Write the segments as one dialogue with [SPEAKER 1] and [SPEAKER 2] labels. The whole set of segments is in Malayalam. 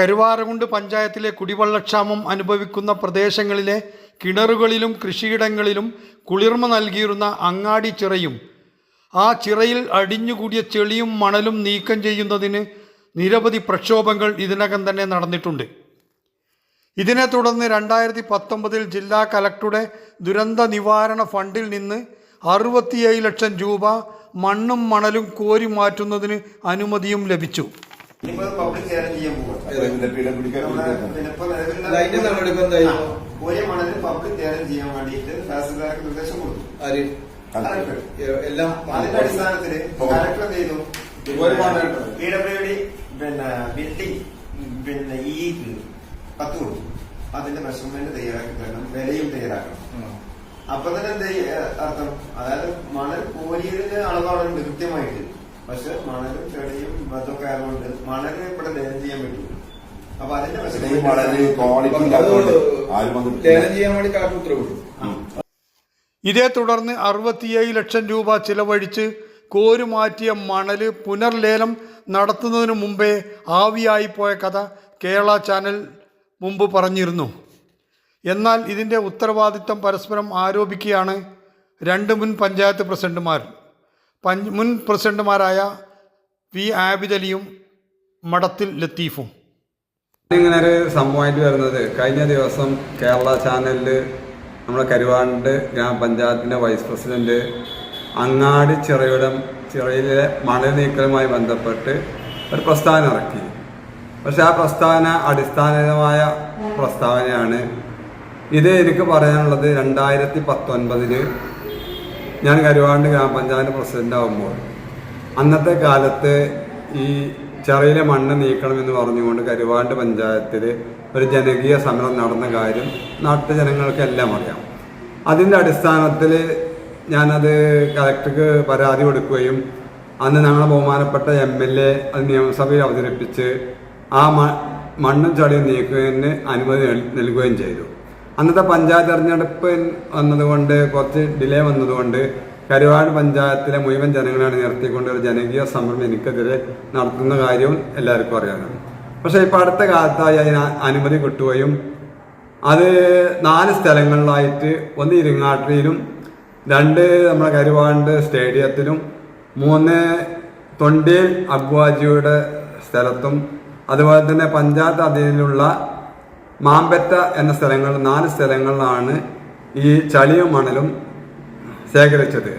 [SPEAKER 1] കരുവാരകുണ്ട് പഞ്ചായത്തിലെ കുടിവെള്ളക്ഷാമം അനുഭവിക്കുന്ന പ്രദേശങ്ങളിലെ കിണറുകളിലും കൃഷിയിടങ്ങളിലും കുളിർമ നൽകിയിരുന്ന അങ്ങാടി ചിറയും. ആ ചിറയിൽ അടിഞ്ഞുകൂടിയ ചെളിയും മണലും നീക്കം ചെയ്യുന്നതിന് നിരവധി പ്രക്ഷോഭങ്ങൾ ഇതിനകം തന്നെ നടന്നിട്ടുണ്ട്. ഇതിനെ തുടർന്ന് രണ്ടായിരത്തി പത്തൊമ്പതിൽ ജില്ലാ കലക്ടറുടെ ദുരന്ത നിവാരണ ഫണ്ടിൽ നിന്ന് അറുപത്തിയേഴ് ലക്ഷം രൂപ മണ്ണും മണലും കോരി മാറ്റുന്നതിന് അനുമതിയും ലഭിച്ചു.
[SPEAKER 2] ഇനിയിപ്പോ പബ്ലിക് ഹിയറിംഗ് ചെയ്യാൻ? ആ, ഒരേ മണലിൽ പബ്ലിക് ഹിയറിംഗ് ചെയ്യാൻ വേണ്ടിയിട്ട് തഹസിൽദാർക്ക് നിർദ്ദേശം കൊടുത്തു.
[SPEAKER 3] എല്ലാം
[SPEAKER 2] അതിന്റെ അടിസ്ഥാനത്തിൽ കലക്ടർ എന്ത് ചെയ്തു? പി ഡബ്ല്യു ഡി പിന്നെ ബിൽഡിംഗ് പിന്നെ ഈ പത്ത് കൊടുത്തു. അതിന്റെ മെഷർമെന്റ് തയ്യാറാക്കി തരണം വിലയും തയ്യാറാക്കണം. അപ്പൊ തന്നെ എന്ത് അർത്ഥം? അതായത് മണൽ കോരിയതിന്റെ അളവാണ് കൃത്യമായിട്ട്. പക്ഷെ മണലും ചെടിയും അതൊക്കെ ആയതുകൊണ്ട് മണലിനെ ഇവിടെ ലേലം ചെയ്യാൻ പറ്റും. അപ്പൊ അതിന്റെ
[SPEAKER 3] പ്രശ്നം മണൽ ക്വാളിറ്റി ഇല്ലാത്തതുകൊണ്ട് ആരും വന്നിട്ടില്ല.
[SPEAKER 4] ലേലം ചെയ്യാൻ വേണ്ടി ഉത്തരവിട്ടു
[SPEAKER 1] ഇതേ തുടർന്ന് അറുപത്തിയേഴ് ലക്ഷം രൂപ ചിലവഴിച്ച് കോരുമാറ്റിയ മണൽ പുനർലേലം നടത്തുന്നതിനു മുമ്പേ ആവിയായി പോയ കഥ കേരള ചാനൽ മുമ്പ് പറഞ്ഞിരുന്നു. എന്നാൽ ഇതിന്റെ ഉത്തരവാദിത്തം പരസ്പരം ആരോപിക്കുകയാണ് രണ്ട് മുൻ പഞ്ചായത്ത് പ്രസിഡന്റുമാർ. പഞ്ച് മുൻ പ്രസിഡന്റുമാരായ വി ആബിദലിയും മടത്തിൽ ലത്തീഫും.
[SPEAKER 4] ഇങ്ങനെ ഒരു സംഭവമായിട്ട് വരുന്നത് കഴിഞ്ഞ ദിവസം കേരള ചാനലിൽ നമ്മുടെ കരുവാണ്ട് ഗ്രാമപഞ്ചായത്തിന്റെ വൈസ് പ്രസിഡന്റ് അങ്ങാടി ചിറയുടെ ചിറയിലെ മണൽ നീക്കലുമായി ബന്ധപ്പെട്ട് ഒരു പ്രസ്താവന ഇറക്കി. പക്ഷെ ആ പ്രസ്താവന അടിസ്ഥാനമായ പ്രസ്താവനയാണ്. ഇത് എനിക്ക് പറയാനുള്ളത് രണ്ടായിരത്തി പത്തൊൻപതിൽ ഞാൻ കരുവാണ്ട് ഗ്രാമപഞ്ചായത്ത് പ്രസിഡന്റ് ആകുമ്പോൾ അന്നത്തെ കാലത്ത് ഈ ചെറിയിലെ മണ്ണ് നീക്കണം എന്ന് പറഞ്ഞുകൊണ്ട് കരുവാണ്ട് പഞ്ചായത്തിൽ ഒരു ജനകീയ സമരം നടന്ന കാര്യം നാട്ടു ജനങ്ങൾക്കെല്ലാം അറിയാം. അതിന്റെ അടിസ്ഥാനത്തിൽ ഞാനത് കളക്ടർക്ക് പരാതി കൊടുക്കുകയും അന്ന് ഞങ്ങളെ ബഹുമാനപ്പെട്ട എം എൽ എ അത് നിയമസഭയിൽ അവതരിപ്പിച്ച് ആ മണ്ണും ചളിയും നീക്കുന്നതിന് അനുമതി നൽ- നൽകുകയും ചെയ്തു. അന്നത്തെ പഞ്ചായത്ത് തെരഞ്ഞെടുപ്പ് വന്നതുകൊണ്ട് കുറച്ച് ഡിലേ വന്നതുകൊണ്ട് കരുവാട് പഞ്ചായത്തിലെ മുഴുവൻ ജനങ്ങളാണ് നിർത്തിക്കൊണ്ട് ഒരു ജനകീയ സമരം എനിക്കെതിരെ നടത്തുന്ന കാര്യവും എല്ലാവർക്കും അറിയാനാണ്. പക്ഷേ ഇപ്പോൾ അടുത്ത കാലത്തായി അതിന് അനുമതി കിട്ടുകയും അത് നാല് സ്ഥലങ്ങളിലായിട്ട് ഒന്ന് ഇരിങ്ങാട്ടിലും രണ്ട് നമ്മുടെ കരുവാണ്ട് സ്റ്റേഡിയത്തിലും മൂന്ന് തൊണ്ടിയിൽ അബ്വാജിയുടെ സ്ഥലത്തും അതുപോലെ തന്നെ പഞ്ചായത്ത് അധീനത്തിലുള്ള മാമ്പറ്റ എന്ന സ്ഥലങ്ങൾ നാല് സ്ഥലങ്ങളിലാണ് ഈ ചളിയും മണലും ശേഖരിച്ചത്.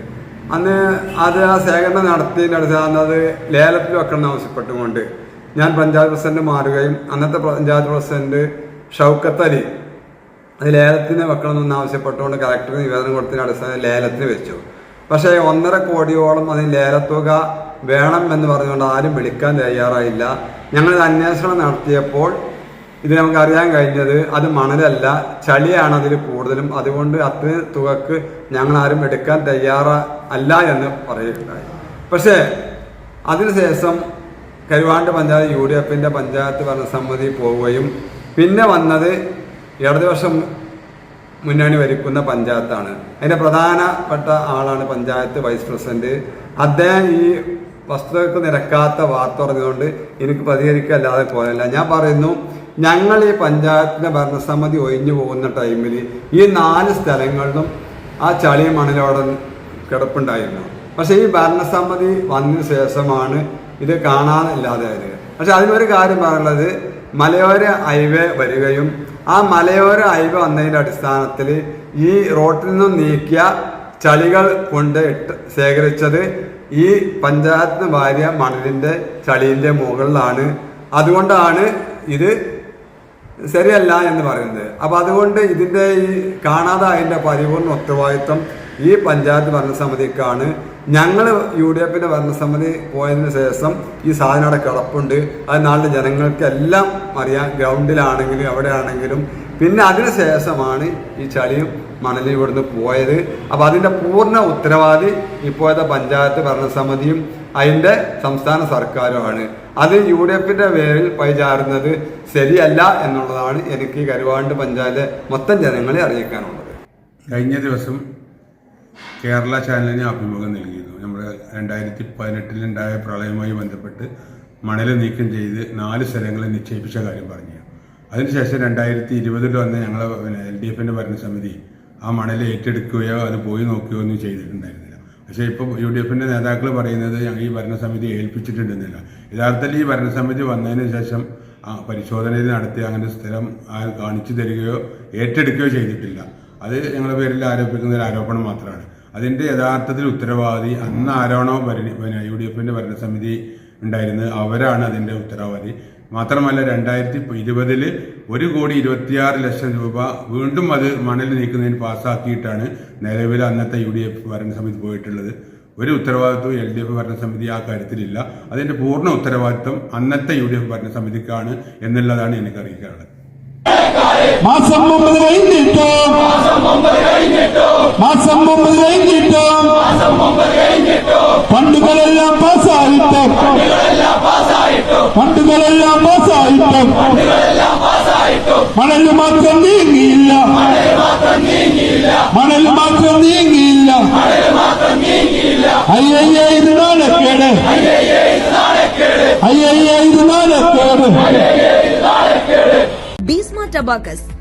[SPEAKER 4] അന്ന് അത് ആ ശേഖരണം നടത്തിയതിനടുത്ത് അടിസ്ഥാനം ലേലത്തിൽ വെക്കണം ആവശ്യപ്പെട്ടുകൊണ്ട് ഞാൻ പഞ്ചായത്ത് പ്രസിഡന്റ് മാറുകയും അന്നത്തെ പഞ്ചായത്ത് പ്രസിഡന്റ് ഷൗക്കത്ത് അലി അത് ലേലത്തിന് വെക്കണമെന്ന് ആവശ്യപ്പെട്ടുകൊണ്ട് കളക്ടർ നിവേദനം കൊടുത്തതിന് അടിസ്ഥാനത്തിൽ ലേലത്തിന് വെച്ചു. പക്ഷേ ഒന്നര കോടിയോളം അതിന് ലേലത്തുക വേണം എന്ന് പറഞ്ഞുകൊണ്ട് ആരും വിളിക്കാൻ തയ്യാറായില്ല. ഞങ്ങൾ അന്വേഷണം നടത്തിയപ്പോൾ ഇത് നമുക്ക് അറിയാൻ കഴിഞ്ഞത് അത് മണലല്ല ചളിയാണ് അതിൽ കൂടുതലും. അതുകൊണ്ട് അത്ര തുകക്ക് ഞങ്ങൾ ആരും എടുക്കാൻ തയ്യാറ അല്ല എന്ന് പറയുകയുണ്ടായി. പക്ഷേ അതിനുശേഷം കരുവാണ്ട് പഞ്ചായത്ത് യു ഡി എഫിന്റെ പഞ്ചായത്ത് ഭരണസമിതി പോവുകയും പിന്നെ വന്നത് ഇടതുപക്ഷം മുന്നണി വരിക്കുന്ന പഞ്ചായത്താണ്. അതിന്റെ പ്രധാനപ്പെട്ട ആളാണ് പഞ്ചായത്ത് വൈസ് പ്രസിഡന്റ്. അദ്ദേഹം ഈ വസ്തുതക്ക് നിരക്കാത്ത വാർത്ത പറഞ്ഞതുകൊണ്ട് എനിക്ക് പ്രതികരിക്കല്ലാതെ പോയല്ല ഞാൻ പറയുന്നു ഞങ്ങൾ ഈ പഞ്ചായത്തിന്റെ ഭരണസമിതി ഒഴിഞ്ഞു പോകുന്ന ടൈമിൽ ഈ നാല് സ്ഥലങ്ങളിലും ആ ചളി മണലോടെ കിടപ്പുണ്ടായിരുന്നു. പക്ഷേ ഈ ഭരണസമിതി വന്നതിന് ശേഷമാണ് ഇത് കാണാനില്ലാതായത് പക്ഷെ അതിനൊരു കാര്യം പറയുന്നത് മലയോര ഹൈവേ വരികയും ആ മലയോര ഹൈവേ വന്നതിന്റെ അടിസ്ഥാനത്തിൽ ഈ റോട്ടിൽ നിന്നും നീക്കിയ ചളികൾ കൊണ്ട് ഇട്ട് ശേഖരിച്ചത് ഈ പഞ്ചായത്തിന് ഭാര്യ മണലിന്റെ ചളിന്റെ മുകളിലാണ്. അതുകൊണ്ടാണ് ഇത് ശരിയല്ല എന്ന് പറയുന്നത്. അപ്പൊ അതുകൊണ്ട് ഇതിന്റെ ഈ കാണാതായതിന്റെ പരിപൂർണ ഉത്തരവാദിത്വം ഈ പഞ്ചായത്ത് ഭരണസമിതിക്കാണ്. ഞങ്ങൾ യു ഡി എഫിന്റെ ഭരണസമിതി പോയതിനു ശേഷം ഈ സാധനം അവിടെ കിടപ്പുണ്ട്. അത് നാട്ടിലെ ജനങ്ങൾക്ക് എല്ലാം അറിയാം. ഗ്രൗണ്ടിലാണെങ്കിലും എവിടെയാണെങ്കിലും. പിന്നെ അതിന് ശേഷമാണ് ഈ ചളിയും മണലും ഇവിടുന്ന് പോയത്. അപ്പൊ അതിന്റെ പൂർണ ഉത്തരവാദി ഇപ്പോഴത്തെ പഞ്ചായത്ത് ഭരണസമിതിയും അതിന്റെ സംസ്ഥാന സർക്കാരുമാണ്. അത് യു ഡി എഫിന്റെ പേരിൽ പൈചാരുന്നത് ശരിയല്ല എന്നുള്ളതാണ് എനിക്ക് കരുവാണ്ട് പഞ്ചായത്ത് മൊത്തം ജനങ്ങളെ അറിയിക്കാനുള്ളത്.
[SPEAKER 5] കഴിഞ്ഞ ദിവസം കേരള ചാനലിന് അഭിമുഖം നൽകിയിരുന്നു. നമ്മുടെ രണ്ടായിരത്തി പതിനെട്ടിലുണ്ടായ പ്രളയവുമായി ബന്ധപ്പെട്ട് മണൽ നീക്കം ചെയ്ത് നാല് സ്ഥലങ്ങളെ നിക്ഷേപിച്ച കാര്യം പറഞ്ഞു. അതിനുശേഷം രണ്ടായിരത്തി ഇരുപതിൽ വന്ന ഞങ്ങളെ എൽ ഡി എഫിന്റെ ഭരണസമിതി ആ മണൽ ഏറ്റെടുക്കുകയോ അത് പോയി നോക്കുകയോ ഒന്നും ചെയ്തിട്ടുണ്ടായിരുന്നില്ല. പക്ഷേ ഇപ്പോൾ യു ഡി എഫിന്റെ നേതാക്കൾ പറയുന്നത് ഞങ്ങൾ ഈ ഭരണസമിതി ഏൽപ്പിച്ചിട്ടുണ്ടെന്നില്ല. യഥാർത്ഥത്തിൽ ഈ ഭരണസമിതി വന്നതിന് ശേഷം പരിശോധനയിൽ നടത്തി അങ്ങനെ സ്ഥലം കാണിച്ചു തരികയോ ഏറ്റെടുക്കുകയോ ചെയ്തിട്ടില്ല. അത് ഞങ്ങളുടെ പേരിൽ ആരോപിക്കുന്ന ഒരു ആരോപണം മാത്രമാണ്. അതിന്റെ യഥാർത്ഥത്തിൽ ഉത്തരവാദി അന്ന് ആരോണോ ഭരണി യു ഡി എഫിന്റെ ഭരണസമിതി ഉണ്ടായിരുന്നത് അവരാണ് അതിന്റെ ഉത്തരവാദി. മാത്രമല്ല രണ്ടായിരത്തി ഇരുപതിൽ ഒരു കോടി ഇരുപത്തിയാറ് ലക്ഷം രൂപ വീണ്ടും അത് മണൽ നീക്കുന്നതിന് പാസ്സാക്കിയിട്ടാണ് നിലവിൽ അന്നത്തെ യു ഡി എഫ് ഭരണസമിതി പോയിട്ടുള്ളത്. ഒരു ഉത്തരവാദിത്വം എൽ ഡി എഫ് ഭരണസമിതി ആ കാര്യത്തിലില്ല. അതിന്റെ പൂർണ ഉത്തരവാദിത്വം അന്നത്തെ യു ഡി എഫ് ഭരണസമിതിക്കാണ് എന്നുള്ളതാണ് എനിക്ക് അറിയിക്കാനുള്ളത്
[SPEAKER 1] മാസം കഴിഞ്ഞിട്ടോ മാസം മുമ്പത് കഴിഞ്ഞിട്ടും? ഫണ്ടുകളെല്ലാം പാസ്സായിട്ടും. ഫണ്ടുകളെല്ലാം പാസ്സായിട്ടും. മണൽ മാത്രം നീങ്ങിയില്ല. മണൽ മാത്രം നീങ്ങിയില്ല. അയ്യയ്യ ഇത് നാണക്കേട്. അയ്യയ്യ ഇത് നാണക്കേട്.
[SPEAKER 6] Be Smart abacus